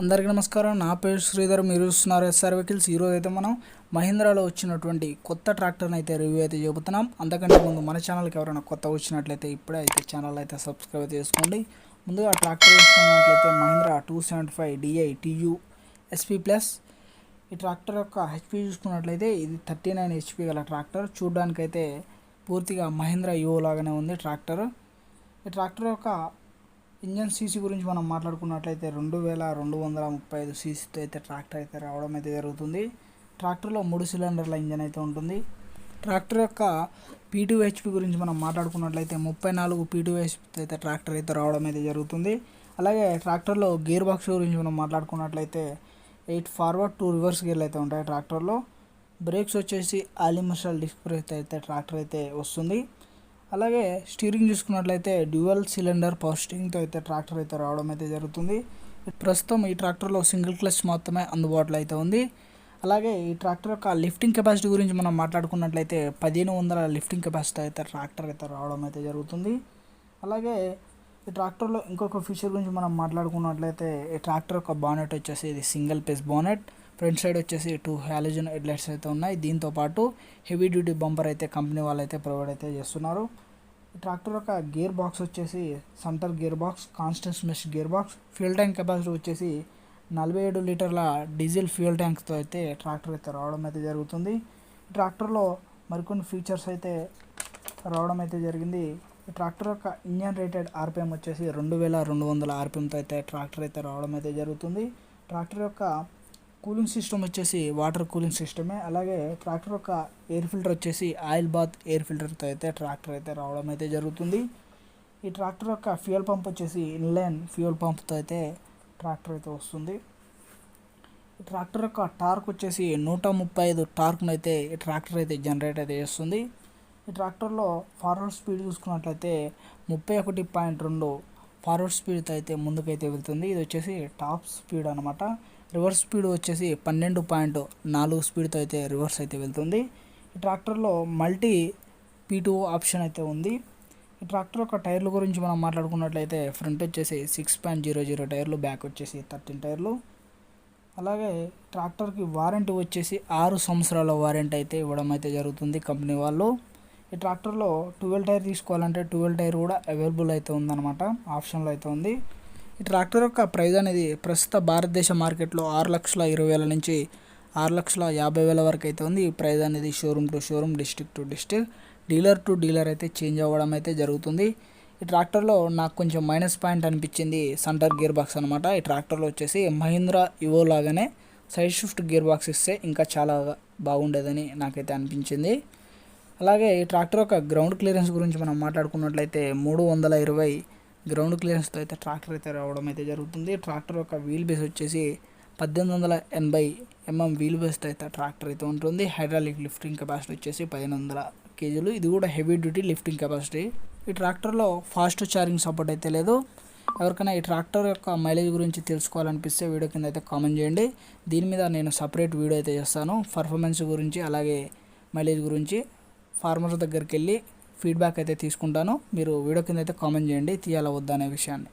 అందరికీ నమస్కారం. నా పేరు శ్రీధర్ మీరు చూస్తున్నారు ఎస్ఆర్ వెహికల్స్. ఈరోజు అయితే మనం మహీంద్రాలో వచ్చినటువంటి కొత్త ట్రాక్టర్ని అయితే రివ్యూ అయితే చెబుతున్నాం. అంతకంటే ముందు మన ఛానల్కి ఎవరైనా కొత్త వచ్చినట్లయితే ఇప్పుడే అయితే ఛానల్ అయితే సబ్స్క్రైబ్ చేసుకోండి. ముందుగా ట్రాక్టర్ చూసుకున్నట్లయితే Mahindra two seventy five DI TU SP plus ఈ ట్రాక్టర్ యొక్క హెచ్పి చూసుకున్నట్లయితే ఇది థర్టీ నైన్ హెచ్పి గల ట్రాక్టర్. చూడడానికైతే పూర్తిగా మహీంద్రా యువో లాగానే ఉంది ట్రాక్టర్. ఈ ట్రాక్టర్ యొక్క ఇంజన్ సీసీ గురించి మనం మాట్లాడుకున్నట్లయితే రెండు వేల రెండు వందల ముప్పై ఐదు సీసీతో అయితే ట్రాక్టర్ అయితే రావడం అయితే జరుగుతుంది. ట్రాక్టర్లో మూడు సిలిండర్ల ఇంజన్ అయితే ఉంటుంది. ట్రాక్టర్ యొక్క పీటూ హెచ్పి గురించి మనం మాట్లాడుకున్నట్లయితే ముప్పై నాలుగు పీటూ అయితే ట్రాక్టర్ అయితే రావడం అయితే జరుగుతుంది. అలాగే ట్రాక్టర్లో గేర్ బాక్స్ గురించి మనం మాట్లాడుకున్నట్లయితే ఎయిట్ ఫార్వర్డ్ టూ రివర్స్ గేర్లు అయితే ఉంటాయి ట్రాక్టర్లో. బ్రేక్స్ వచ్చేసి ఆలిమర్షల్ డిస్క్ బ్రేక్ అయితే ట్రాక్టర్ అయితే వస్తుంది. అలాగే స్టీరింగ్ చూసుకున్నట్లయితే డ్యూయల్ సిలిండర్ పవర్ స్టీరింగ్తో అయితే ట్రాక్టర్ అయితే రావడం అయితే జరుగుతుంది. ప్రస్తుతం ఈ ట్రాక్టర్లో సింగిల్ క్లచ్ మాత్రమే అందుబాటులో అయితే ఉంది. అలాగే ఈ ట్రాక్టర్ యొక్క లిఫ్టింగ్ కెపాసిటీ గురించి మనం మాట్లాడుకున్నట్లయితే పదిహేను వందల లిఫ్టింగ్ కెపాసిటీ అయితే ట్రాక్టర్ అయితే రావడం అయితే జరుగుతుంది. అలాగే ఈ ట్రాక్టర్లో ఇంకొక ఫీచర్ గురించి మనం మాట్లాడుకున్నట్లయితే ఈ ట్రాక్టర్ యొక్క బానెట్ వచ్చేసి ఇది single piece bonnet. Front side వచ్చేసి టూ హ్యాలజన్ హెడ్లైట్స్ అయితే ఉన్నాయి. దీంతో పాటు హెవీ డ్యూటీ బంపర్ అయితే కంపెనీ వాళ్ళు అయితే ప్రొవైడ్ అయితే చేస్తున్నారు. ట్రాక్టర్ యొక్క గేర్ బాక్స్ వచ్చేసి centre gear box constant mesh gear box fuel tank capacity వచ్చేసి నలభై ఏడు లీటర్ల డీజిల్ ఫ్యూల్ ట్యాంక్తో అయితే ట్రాక్టర్ అయితే రావడం అయితే జరుగుతుంది. ట్రాక్టర్లో మరికొన్ని ఫీచర్స్ అయితే రావడం అయితే జరిగింది. ఈ ట్రాక్టర్ యొక్క ఇంజన్ రేటెడ్ ఆర్పిఎం వచ్చేసి రెండు వేల రెండు వందల ఆర్పిఎంతో అయితే ట్రాక్టర్ అయితే రావడం అయితే జరుగుతుంది. ట్రాక్టర్ యొక్క కూలింగ్ సిస్టమ్ వచ్చేసి వాటర్ కూలింగ్ సిస్టమే. అలాగే ట్రాక్టర్ యొక్క ఎయిర్ ఫిల్టర్ వచ్చేసి ఆయిల్ బాత్ ఎయిర్ ఫిల్టర్తో అయితే ట్రాక్టర్ అయితే రావడం అయితే జరుగుతుంది. ఈ ట్రాక్టర్ యొక్క ఫ్యూయల్ పంప్ వచ్చేసి ఇన్లైన్ ఫ్యూయల్ పంప్తో అయితే ట్రాక్టర్ అయితే వస్తుంది. ఈ ట్రాక్టర్ యొక్క టార్క్ వచ్చేసి నూట ముప్పై ఐదు టార్క్ను అయితే ఈ ట్రాక్టర్ అయితే జనరేట్ అయితే చేస్తుంది. ఈ ట్రాక్టర్లో ఫార్వర్డ్ స్పీడ్ చూసుకున్నట్లయితే ముప్పై ఒకటి పాయింట్ రెండు ఫార్వర్డ్ స్పీడ్తో అయితే ముందుకైతే వెళ్తుంది. ఇది వచ్చేసి టాప్ స్పీడ్ అనమాట రివర్స్ స్పీడ్ వచ్చేసి పన్నెండు పాయింట్ నాలుగు స్పీడ్తో అయితే రివర్స్ అయితే వెళ్తుంది. ఈ ట్రాక్టర్లో మల్టీ పీటూ ఆప్షన్ అయితే ఉంది. ఈ ట్రాక్టర్ యొక్క టైర్ల గురించి మనం మాట్లాడుకున్నట్లయితే ఫ్రంట్ వచ్చేసి సిక్స్ పాయింట్ జీరో జీరో టైర్లు బ్యాక్ వచ్చేసి థర్టీన్ టైర్లు. అలాగే ట్రాక్టర్కి వారంటీ వచ్చేసి ఆరు సంవత్సరాల వారంటీ అయితే ఇవ్వడం అయితే జరుగుతుంది కంపెనీ వాళ్ళు. ఈ ట్రాక్టర్లో ట్వెల్వ్ టైర్ తీసుకోవాలంటే ట్వెల్వ్ టైర్ కూడా అవైలబుల్ అయితే ఉందన్నమాట. ఆప్షన్లో అయితే ఉంది. ఈ ట్రాక్టర్ యొక్క ప్రైస్ అనేది ప్రస్తుత భారతదేశ మార్కెట్లో ఆరు లక్షల ఇరవై వేల నుంచి ఆరు లక్షల యాభై వేల వరకు అయితే ఉంది. ఈ ప్రైస్ అనేది showroom to showroom district to district dealer to dealer అయితే చేంజ్ అవ్వడం అయితే జరుగుతుంది. ఈ ట్రాక్టర్లో నాకు కొంచెం మైనస్ పాయింట్ అనిపించింది సెంటర్ గేర్ బాక్స్ అనమాట ఈ ట్రాక్టర్లో వచ్చేసి మహీంద్రా ఇవో లాగానే సైడ్ షిఫ్ట్ గేర్ బాక్స్ ఇస్తే ఇంకా చాలా బాగుండేదని నాకైతే అనిపించింది. అలాగే ఈ ట్రాక్టర్ యొక్క గ్రౌండ్ క్లియరెన్స్ గురించి మనం మాట్లాడుకున్నట్లయితే మూడు వందల ఇరవై గ్రౌండ్ క్లియరెన్స్తో అయితే ట్రాక్టర్ అయితే రావడం అయితే జరుగుతుంది. ట్రాక్టర్ యొక్క వీల్ బేస్ వచ్చేసి పద్దెనిమిది వందల ఎనభై ఎంఎం వీల్ బేస్తో అయితే ట్రాక్టర్ అయితే ఉంటుంది. హైడ్రాలిక్ లిఫ్టింగ్ కెపాసిటీ వచ్చేసి పదిహేను వందల కేజీలు. ఇది కూడా హెవీ డ్యూటీ లిఫ్టింగ్ కెపాసిటీ ఈ ట్రాక్టర్లో ఫాస్ట్ ఛార్జింగ్ సపోర్ట్ అయితే లేదు. ఎవరికైనా ఈ ట్రాక్టర్ యొక్క మైలేజ్ గురించి తెలుసుకోవాలనిపిస్తే వీడియో కింద అయితే కామెంట్ చేయండి. దీని మీద నేను సపరేట్ వీడియో అయితే చేస్తాను. పర్ఫార్మెన్స్ గురించి అలాగే మైలేజ్ గురించి. ఫార్మర్ దగ్గరికి వెళ్ళి ఫీడ్బ్యాక్ అయితే తీసుకుంటాను. మీరు వీడియో కింద అయితే కామెంట్ చేయండి. తీయాలా వద్దా అనే విషయాన్ని.